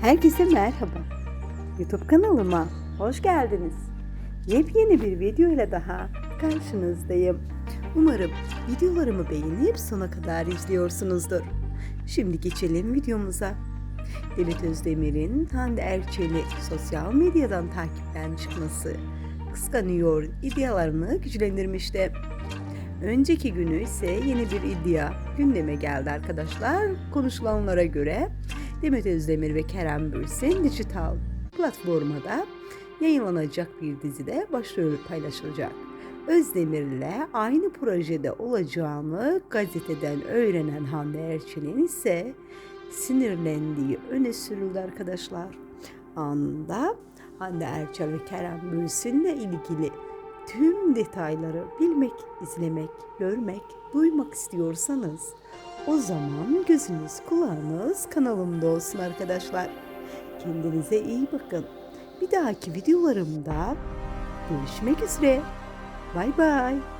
Herkese merhaba. YouTube kanalıma hoş geldiniz. Yepyeni bir video ile daha karşınızdayım. Umarım videolarımı beğenip sona kadar izliyorsunuzdur. Şimdi geçelim videomuza. Demet Özdemir'in Hande Erçel'i sosyal medyadan takipten çıkması kıskanıyor iddialarını güçlendirmişti. Önceki günü ise yeni bir iddia gündeme geldi arkadaşlar. Konuşulanlara göre Demet Özdemir ve Kerem Bürsin dijital platformada yayınlanacak bir dizide başrol paylaşılacak. Özdemir'le aynı projede olacağını gazeteden öğrenen Hande Erçel'in ise sinirlendiği öne sürüldü arkadaşlar. Anında Hande Erçel ve Kerem Bürsin'le ilgili tüm detayları bilmek, izlemek, görmek, duymak istiyorsanız o zaman gözünüz kulağınız kanalımda olsun arkadaşlar. Kendinize iyi bakın. Bir dahaki videolarımda görüşmek üzere. Bay bay.